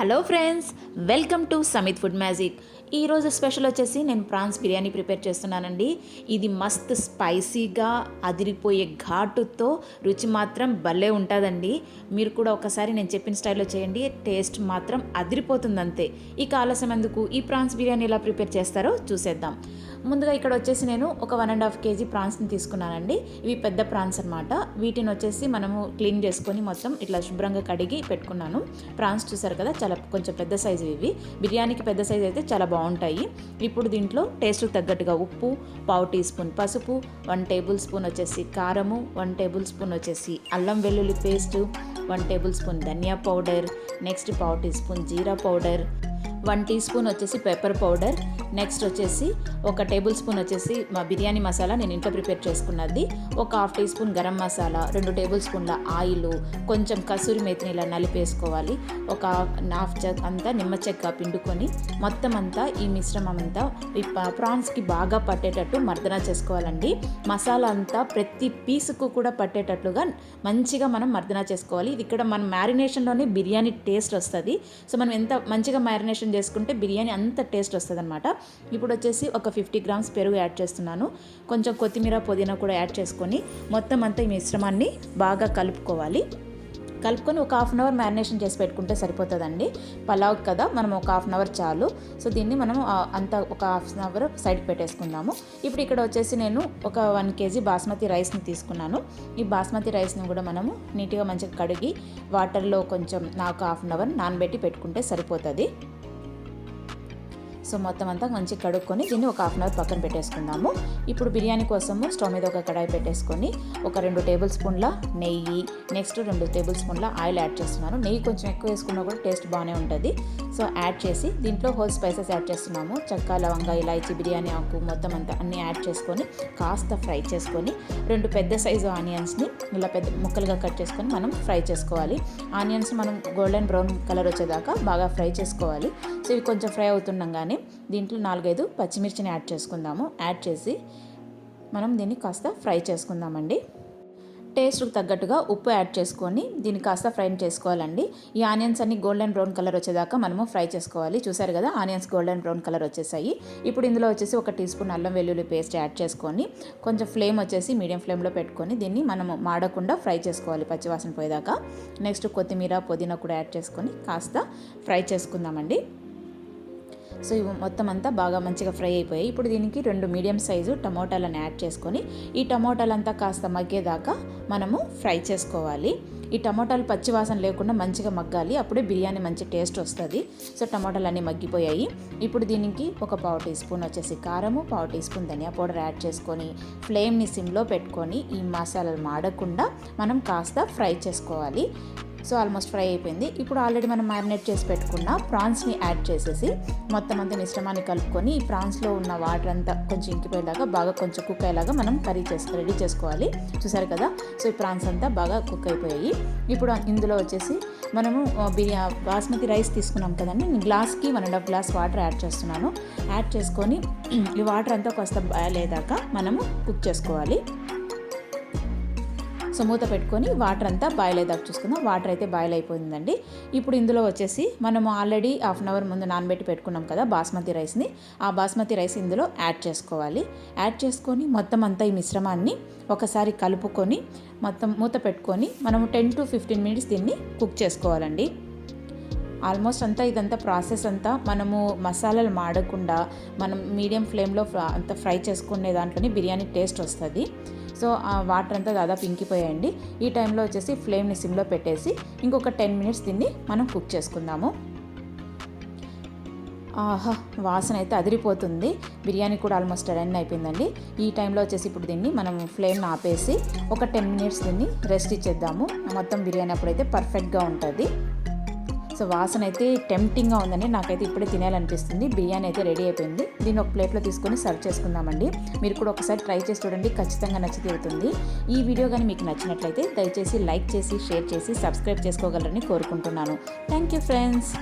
Hello friends welcome to Samit food magic. ఈరోజు special వచ్చేసి నేను ప్రాన్స్ బిర్యానీ ప్రిపేర్ చేస్తున్నానండి. ఇది మస్త్ స్పైసీగా అదిరిపోయే ఘాటుతో రుచి మాత్రం భలే ఉంటుందండి. మీరు కూడా ఒకసారి నేను చెప్పిన స్టైల్లో చేయండి టేస్ట్ మాత్రం అదిరిపోతుంది అంతే ఇక ఆలస్యం ఎందుకు? ఈ ప్రాన్స్ బిర్యానీ ఎలా ప్రిపేర్ చేస్తారో చూసేద్దాం. ముందుగా ఇక్కడ వచ్చేసి నేను ఒక వన్ అండ్ హాఫ్ కేజీ ప్రాన్స్ని తీసుకున్నానండి. ఇవి పెద్ద ప్రాన్స్ అనమాట వీటిని వచ్చేసి మనము క్లీన్ చేసుకొని మొత్తం ఇట్లా శుభ్రంగా కడిగి పెట్టుకున్నాను. ప్రాన్స్ చూసారు కదా చాలా కొంచెం పెద్ద సైజు ఇవి. బిర్యానీకి పెద్ద సైజు అయితే చాలా బాగుంటాయి. ఇప్పుడు దీంట్లో టేస్ట్కి తగ్గట్టుగా ఉప్పు పావు టీ స్పూన్ పసుపు వన్ టేబుల్ స్పూన్ వచ్చేసి కారము వన్ టేబుల్ స్పూన్ వచ్చేసి అల్లం వెల్లుల్లి పేస్ట్ వన్ టేబుల్ స్పూన్ ధనియా పౌడర్ నెక్స్ట్ పావు టీ స్పూన్ జీరా పౌడర్ వన్ టీ స్పూన్ వచ్చేసి పెప్పర్ పౌడర్. నెక్స్ట్ వచ్చేసి ఒక టేబుల్ స్పూన్ వచ్చేసి మా బిర్యానీ మసాలా నేను ఇంట్లో ప్రిపేర్ చేసుకున్నది. ఒక half teaspoon garam masala రెండు టేబుల్ స్పూన్ల ఆయిల్ కొంచెం కసూరి మేతిని ఇలా నలిపేసుకోవాలి. ఒక హాఫ్ జగ్ అంతా నిమ్మ చెక్క పిండుకొని మొత్తం అంతా ఈ మిశ్రమం అంతా ఈ ప్రాన్స్కి బాగా పట్టేటట్టు మర్దన చేసుకోవాలండి. మసాలా అంతా ప్రతి పీసుకు కూడా పట్టేటట్లుగా మంచిగా మనం మర్దన చేసుకోవాలి. ఇది ఇక్కడ మన మ్యారినేషన్లోనే బిర్యానీ టేస్ట్ వస్తుంది. సో మనం ఎంత మంచిగా మ్యారినేషన్ చేసుకుంటే బిర్యానీ అంత టేస్ట్ వస్తుంది అనమాట ఇప్పుడు వచ్చేసి ఒక ఫిఫ్టీ గ్రామ్స్ పెరుగు యాడ్ చేస్తున్నాను. కొంచెం కొత్తిమీర పుదీనా కూడా యాడ్ చేసుకొని మొత్తం అంతా ఈ మిశ్రమాన్ని బాగా కలుపుకోవాలి. కలుపుకొని ఒక హాఫ్ అన్ అవర్ మ్యారినేషన్ చేసి పెట్టుకుంటే సరిపోతుందండి. పలావ్ కదా మనం ఒక హాఫ్ అన్ అవర్ చాలు. సో దీన్ని మనం అంత అంతా ఒక హాఫ్ అన్ అవర్ సైడ్ పెట్టేసుకుందాము. ఇప్పుడు ఇక్కడ వచ్చేసి నేను ఒక వన్ కేజీ బాస్మతి రైస్ని తీసుకున్నాను. ఈ బాస్మతి రైస్ని కూడా మనము నీట్గా మంచిగా కడిగి వాటర్లో కొంచెం నాకు హాఫ్ అన్ అవర్ నానబెట్టి పెట్టుకుంటే సరిపోతుంది. సో మొత్తం అంతా మంచిగా కడుక్కొని దీన్ని ఒక హాఫ్ అన్ అవర్ పక్కన పెట్టేసుకుందాము. ఇప్పుడు బిర్యానీ కోసము స్టవ్ మీద ఒక కడాయి పెట్టేసుకొని ఒక రెండు టేబుల్ స్పూన్ల నెయ్యి నెక్స్ట్ రెండు టేబుల్ స్పూన్ల ఆయిల్ యాడ్ చేస్తున్నాను. నెయ్యి కొంచెం ఎక్కువ వేసుకున్నా కూడా టేస్ట్ బాగానే ఉంటుంది. సో యాడ్ చేసి దీంట్లో హోల్ స్పైసెస్ యాడ్ చేస్తున్నాము. చెక్క లవంగా ఇలాచి బిర్యానీ ఆకు మొత్తం అంతా అన్నీ యాడ్ చేసుకొని కాస్త ఫ్రై చేసుకొని రెండు పెద్ద సైజు ఆనియన్స్ని ఇలా పెద్ద ముక్కలుగా కట్ చేసుకొని మనం ఫ్రై చేసుకోవాలి. ఆనియన్స్ మనం గోల్డెన్ బ్రౌన్ కలర్ వచ్చేదాకా బాగా ఫ్రై చేసుకోవాలి. సో ఇవి కొంచెం ఫ్రై అవుతుండగానే దీంట్లో నాలుగైదు పచ్చిమిర్చిని యాడ్ చేసుకుందాము. యాడ్ చేసి మనం దీన్ని కాస్త ఫ్రై చేసుకుందామండి. టేస్ట్కి తగ్గట్టుగా ఉప్పు యాడ్ చేసుకొని దీన్ని కాస్త ఫ్రై చేసుకోవాలండి. ఈ ఆనియన్స్ అన్ని గోల్డెన్ బ్రౌన్ కలర్ వచ్చేదాకా మనము ఫ్రై చేసుకోవాలి. చూసారు కదా ఆనియన్స్ గోల్డెన్ బ్రౌన్ కలర్ వచ్చేసాయి. ఇప్పుడు ఇందులో వచ్చేసి ఒక టీ స్పూన్ అల్లం వెల్లుల్లి పేస్ట్ యాడ్ చేసుకొని కొంచెం ఫ్లేమ్ వచ్చేసి మీడియం ఫ్లేమ్లో పెట్టుకొని దీన్ని మనము మాడకుండా ఫ్రై చేసుకోవాలి పచ్చివాసన పోయేదాకా. నెక్స్ట్ కొత్తిమీర పుదీనా కూడా యాడ్ చేసుకొని కాస్త ఫ్రై చేసుకుందామండి. సో ఇవి మొత్తం అంతా బాగా మంచిగా ఫ్రై అయిపోయాయి. ఇప్పుడు దీనికి రెండు మీడియం సైజు టమోటాలను యాడ్ చేసుకొని ఈ టమోటాలంతా కాస్త మగ్గేదాకా మనము ఫ్రై చేసుకోవాలి. ఈ టమోటాలు పచ్చివాసన లేకుండా మంచిగా మగ్గాలి. అప్పుడే బిర్యానీ మంచి టేస్ట్ వస్తుంది. సో టమోటాలు అన్నీ మగ్గిపోయాయి. ఇప్పుడు దీనికి ఒక పావు టీ స్పూన్ వచ్చేసి కారము పావు టీ స్పూన్ ధనియా పౌడర్ యాడ్ చేసుకొని ఫ్లేమ్ని సిమ్లో పెట్టుకొని ఈ మసాలాలు మాడకుండా మనం కాస్త ఫ్రై చేసుకోవాలి. సో ఆల్మోస్ట్ ఫ్రై అయిపోయింది. ఇప్పుడు ఆల్రెడీ మనం మ్యారినేట్ చేసి పెట్టుకున్న ప్రాన్స్ని యాడ్ చేసేసి మొత్తం అంతా మిశ్రమాన్ని కలుపుకొని ఈ ప్రాన్స్లో ఉన్న వాటర్ అంతా కొంచెం ఇంకిపోయేలాగా బాగా కొంచెం కుక్ అయ్యేలాగా మనం కర్రీ చేసి రెడీ చేసుకోవాలి. చూసారు కదా? సో ఈ ప్రాన్స్ అంతా బాగా కుక్ అయిపోయాయి. ఇప్పుడు ఇందులో వచ్చేసి మనము బిర్యా బాస్మతి రైస్ తీసుకున్నాం కదండి. నేను గ్లాస్కి one and half glass water add చేస్తున్నాను. యాడ్ చేసుకొని ఈ వాటర్ అంతా కాస్త బాయిల్ మనము కుక్ చేసుకోవాలి. సో మూత పెట్టుకొని వాటర్ అంతా బాయిల్ అయ్యేదాకా చూసుకుందాం. వాటర్ అయితే బాయిల్ అయిపోయిందండి. ఇప్పుడు ఇందులో వచ్చేసి మనం ఆల్రెడీ హాఫ్ అన్ అవర్ ముందు నానబెట్టి పెట్టుకున్నాం కదా బాస్మతి రైస్ని. ఆ బాస్మతి రైస్ ఇందులో యాడ్ చేసుకోవాలి. యాడ్ చేసుకొని మొత్తం అంతా ఈ మిశ్రమాన్ని ఒకసారి కలుపుకొని మొత్తం మూత పెట్టుకొని మనం టెన్ టు ఫిఫ్టీన్ మినిట్స్ దీన్ని కుక్ చేసుకోవాలండి. ఆల్మోస్ట్ అంతా ఇదంతా ప్రాసెస్ అంతా మనము మసాలాలు మాడకుండా మనం మీడియం ఫ్లేమ్లో అంతా ఫ్రై చేసుకునే దాంట్లోనే బిర్యానీ టేస్ట్ వస్తుంది. సో ఆ వాటర్ అంతా దాదాపు ఇంకిపోయాయండి. ఈ టైంలో వచ్చేసి ఫ్లేమ్ని సిమ్లో పెట్టేసి ఇంకొక టెన్ మినిట్స్ దీన్ని మనం కుక్ చేసుకుందాము. ఆహా వాసన అయితే అదిరిపోతుంది. బిర్యానీ కూడా ఆల్మోస్ట్ రన్ అయిపోయిందండి. ఈ టైంలో వచ్చేసి ఇప్పుడు దీన్ని మనం ఫ్లేమ్ని ఆపేసి ఒక టెన్ మినిట్స్ దీన్ని రెస్ట్ ఇచ్చేద్దాము. మొత్తం బిర్యానీ అప్పుడైతే పర్ఫెక్ట్గా ఉంటుంది. సో వాసన అయితే టెంప్టింగ్గా ఉందండి. నాకైతే ఇప్పుడే తినాలనిపిస్తుంది. బిర్యానీ అయితే రెడీ అయిపోయింది. దీన్ని ఒక ప్లేట్లో తీసుకొని సర్వ్ చేసుకుందామండి. మీరు కూడా ఒకసారి ట్రై చేసి చూడండి. ఖచ్చితంగా నచ్చి తీరుతుంది ఈ వీడియో కానీ మీకు నచ్చినట్లయితే దయచేసి లైక్ చేసి షేర్ చేసి సబ్స్క్రైబ్ చేసుకోగలరని కోరుకుంటున్నాను. Thank you friends.